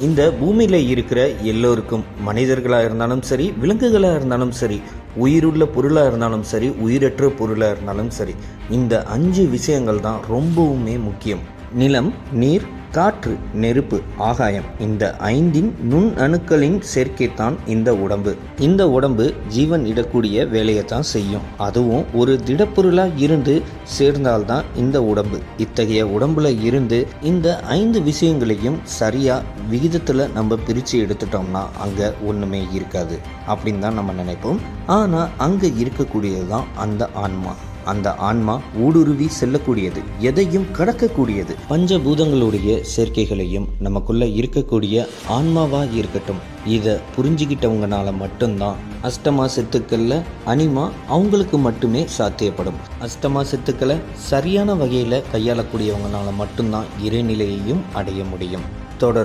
இந்த பூமியில் இருக்கிற எல்லோருக்கும் மனிதர்களாக இருந்தாலும் சரி விலங்குகளாக இருந்தாலும் சரி உயிருள்ள பொருளாக இருந்தாலும் சரி உயிரற்ற பொருளாக இருந்தாலும் சரி இந்த அஞ்சு விஷயங்கள் தான் ரொம்பவுமே முக்கியம். நிலம் நீர் காற்று நெருப்பு ஆகாயம் இந்த ஐந்தின் நுண் அணுக்களின் சேர்க்கைத்தான் இந்த உடம்பு. இந்த உடம்பு ஜீவன் இடக்கூடிய வேலையை தான் செய்யும். அதுவும் ஒரு திடப்பொருளாக இருந்து சேர்ந்தால்தான் இந்த உடம்பு. இத்தகைய உடம்புல இருந்து இந்த ஐந்து விஷயங்களையும் சரியா விகிதத்தில் நம்ம பிரித்து எடுத்துட்டோம்னா அங்கே ஒன்றுமே இருக்காது. அப்படின்னு தான் நம்ம நினைப்போம். ஆனால் அங்கே இருக்கக்கூடியது தான் அந்த ஆன்மா. அந்த ஆன்மா ஊடுருவி செல்லக்கூடியது எதையும் கடக்கக்கூடியது. பஞ்சபூதங்களுடைய சேர்க்கைகளையும் நமக்குள்ள இருக்கக்கூடிய ஆன்மாவா இருக்கட்டும். இதை புரிஞ்சுக்கிட்டவங்கனால மட்டும்தான் அஷ்டமா சித்துக்கள்ல அனிமா அவங்களுக்கு மட்டுமே சாத்தியப்படும். அஷ்டமா சித்துக்களை சரியான வகையில் கையாளக்கூடியவங்கனால மட்டும்தான் இறைநிலையையும் அடைய முடியும். தொடரும்.